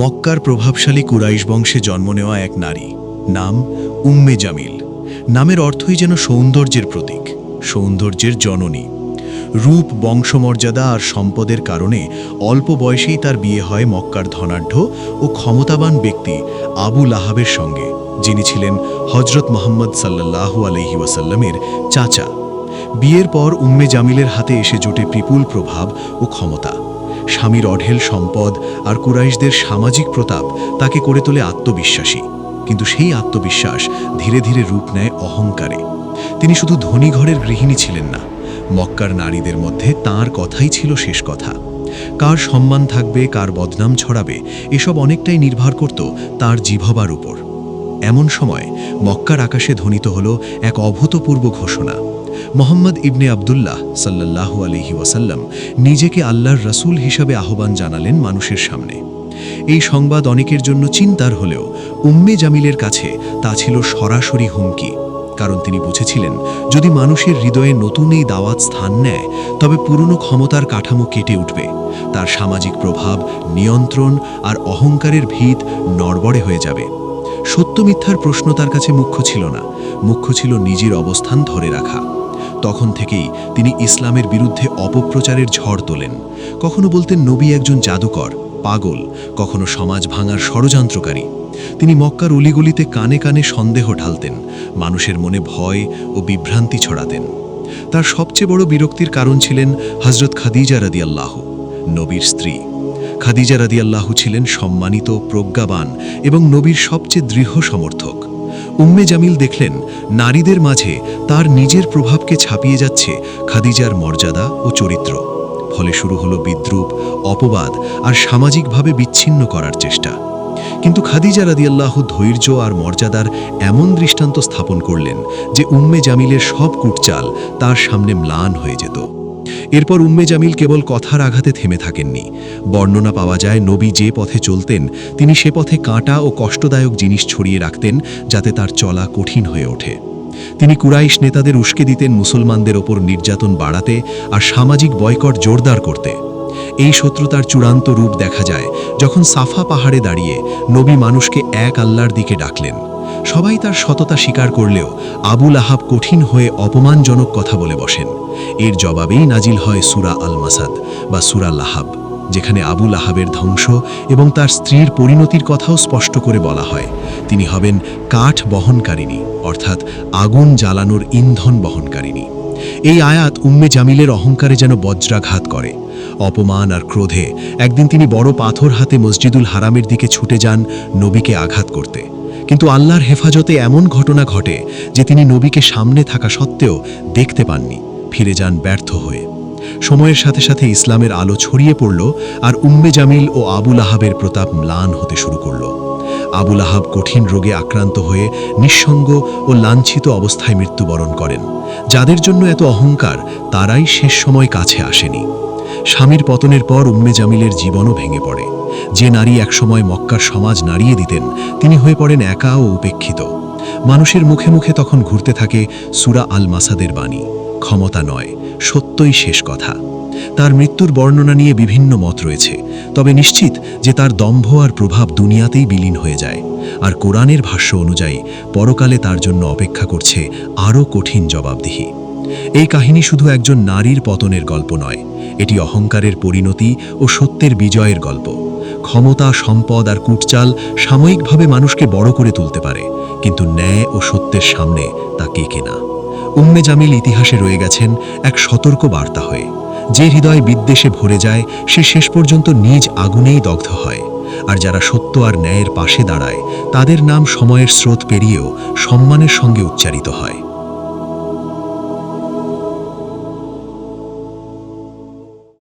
মক্কার প্রভাবশালী কুরাইশ বংশে জন্ম নেওয়া এক নারী, নাম উম্মে জামিল। নামের অর্থই যেন সৌন্দর্যের প্রতীক, সৌন্দর্যের জননী। রূপ, বংশমর্যাদা আর সম্পদের কারণে অল্প বয়সেই তার বিয়ে হয় মক্কার ধনাঢ্য ও ক্ষমতাবান ব্যক্তি আবু লাহাবের সঙ্গে, যিনি ছিলেন হজরত মোহাম্মদ সাল্লাল্লাহু আলহি ওয়াসাল্লামের চাচা। বিয়ের পর উম্মে জামিলের হাতে এসে জোটে বিপুল প্রভাব ও ক্ষমতা। স্বামীর অঢেল সম্পদ আর কুরাইশদের সামাজিক প্রতাপ তাকে করে তোলে আত্মবিশ্বাসী। কিন্তু সেই আত্মবিশ্বাস ধীরে ধীরে রূপ নেয় অহংকারে। তিনি শুধু ধনী ঘরের গৃহিণী ছিলেন না, মক্কার নারীদের মধ্যে তার কথাই ছিল শেষ কথা। কার সম্মান থাকবে, কার বদনাম ছড়াবে, এসব অনেকটাই নির্ভর করত তার জিভবার উপর। এমন সময় মক্কার আকাশে ধ্বনিত হল এক অভূতপূর্ব ঘোষণা। মোহাম্মদ ইবনে আবদুল্লাহ সাল্লাল্লাহু আলহি ওয়াসাল্লাম নিজেকে আল্লাহর রসুল হিসাবে আহ্বান জানালেন মানুষের সামনে। এই সংবাদ অনেকের জন্য চিন্তার হলেও উম্মে জামিলের কাছে তা ছিল সরাসরি হুমকি, কারণ তিনি বুঝেছিলেন, যদি মানুষের হৃদয়ে নতুন এই দাওয়াত স্থান নেয়, তবে পুরনো ক্ষমতার কাঠামো কেটে উঠবে, তার সামাজিক প্রভাব, নিয়ন্ত্রণ আর অহংকারের ভিত নড়বড়ে হয়ে যাবে। সত্য মিথ্যার প্রশ্ন তার কাছে মুখ্য ছিল না, মুখ্য ছিল নিজের অবস্থান ধরে রাখা। তখন থেকেই তিনি ইসলামের বিরুদ্ধে অপপ্রচারের ঝড় তোলেন। কখনো বলতেন নবী একজন জাদুকর, পাগল, কখনো সমাজ ভাঙার ষড়যন্ত্রকারী। তিনি মক্কার অলিগলিতে কানে কানে সন্দেহ ঢালতেন, মানুষের মনে ভয় ও বিভ্রান্তি ছড়াতেন। তার সবচেয়ে বড় বিরক্তির কারণ ছিলেন হজরত খাদিজা রাদিয়াল্লাহ, নবীর স্ত্রী। খাদিজা রাদিয়াল্লাহু ছিলেন সম্মানিত, প্রজ্ঞাবান এবং নবীর সবচেয়ে দৃঢ় সমর্থক। উম্মে জামিল দেখলেন, নারীদের মাঝে তার নিজের প্রভাবকে ছাপিয়ে যাচ্ছে খাদিজার মর্যাদা ও চরিত্র। ফলে শুরু হলো বিদ্রুপ, অপবাদ আর সামাজিকভাবে বিচ্ছিন্ন করার চেষ্টা। কিন্তু খাদিজা রাদিয়াল্লাহু ধৈর্য আর মর্যাদার এমন দৃষ্টান্ত স্থাপন করলেন যে উম্মে জামিলের সব কুটচাল তার সামনে ম্লান হয়ে যেত। এরপর উম্মে জামিল কেবল কথার আঘাতে থেমে থাকেননি। বর্ণনা পাওয়া যায়, নবী যে পথে চলতেন, তিনি সে পথে কাঁটা ও কষ্টদায়ক জিনিস ছড়িয়ে রাখতেন যাতে তার চলা কঠিন হয়ে ওঠে। তিনি কুরাইশ নেতাদের উস্কে দিতেন মুসলমানদের ওপর নির্যাতন বাড়াতে আর সামাজিক বয়কট জোরদার করতে। এই শত্রুতার চূড়ান্ত রূপ দেখা যায়, যখন সাফা পাহাড়ে দাঁড়িয়ে নবী মানুষকে এক আল্লাহর দিকে ডাকলেন। সবাই তার সততা স্বীকার করলেও আবুল আহাব কঠিন হয়ে অপমানজনক কথা বলে বসেন। এর জবাবেই নাজিল হয় সুরা আল মাসাদ বা সুরা লাহাব যেখানে আবুল আহাবের ধ্বংস এবং তার স্ত্রীর পরিণতির কথাও স্পষ্ট করে বলা হয়। তিনি হবেন কাঠ বহনকারিণী, অর্থাৎ আগুন জ্বালানোর ইন্ধন বহনকারিণী। এই আয়াত উম্মে জামিলের অহংকারে যেন বজ্রাঘাত করে। অপমান আর ক্রোধে একদিন তিনি বড় পাথর হাতে মসজিদুল হারামের দিকে ছুটে যান নবীকে আঘাত করতে। কিন্তু আল্লাহর হেফাজতে এমন ঘটনা ঘটে যে তিনি নবীকে সামনে থাকা সত্ত্বেও দেখতে পাননি, ফিরে যান ব্যর্থ হয়ে। সময়ের সাথে সাথে ইসলামের আলো ছড়িয়ে পড়ল আর উম্মে জামিল ও আবুল আহাবের প্রতাপ ম্লান হতে শুরু করল। আবুল আহাব কঠিন রোগে আক্রান্ত হয়ে নিঃসঙ্গ ও লাঞ্ছিত অবস্থায় মৃত্যুবরণ করেন। যাদের জন্য এত অহংকার, তারাই শেষ সময় কাছে আসেনি। স্বামীর পতনের পর উম্মে জামিলের জীবনও ভেঙে পড়ে। যে নারী একসময় মক্কার সমাজ নাড়িয়ে দিতেন, তিনি হয়ে পড়েন একা ও উপেক্ষিত। মানুষের মুখে মুখে তখন ঘুরতে থাকে সুরা আল মাসাদের বাণী। ক্ষমতা নয়, সত্যই শেষ কথা। তার মৃত্যুর বর্ণনা নিয়ে বিভিন্ন মত রয়েছে, তবে নিশ্চিত যে তার দম্ভ আর প্রভাব দুনিয়াতেই বিলীন হয়ে যায়। আর কোরআনের ভাষ্য অনুযায়ী, পরকালে তার জন্য অপেক্ষা করছে আরও কঠিন জবাবদিহি। এই কাহিনী শুধু একজন নারীর পতনের গল্প নয়, এটি অহংকারের পরিণতি ও সত্যের বিজয়ের গল্প। ক্ষমতা, সম্পদ আর কুটচাল সাময়িকভাবে মানুষকে বড় করে তুলতে পারে, কিন্তু ন্যায় ও সত্যের সামনে তা কে কেনা? উম্মে জামিল ইতিহাসে রয়ে গেছেন এক সতর্ক বার্তা হয়ে। যে হৃদয় বিদ্বেষে ভরে যায়, সে শেষ পর্যন্ত নিজ আগুনেই দগ্ধ হয়। আর যারা সত্য আর ন্যায়ের পাশে দাঁড়ায়, তাদের নাম সময়ের স্রোত পেরিয়েও সম্মানের সঙ্গে উচ্চারিত হয়।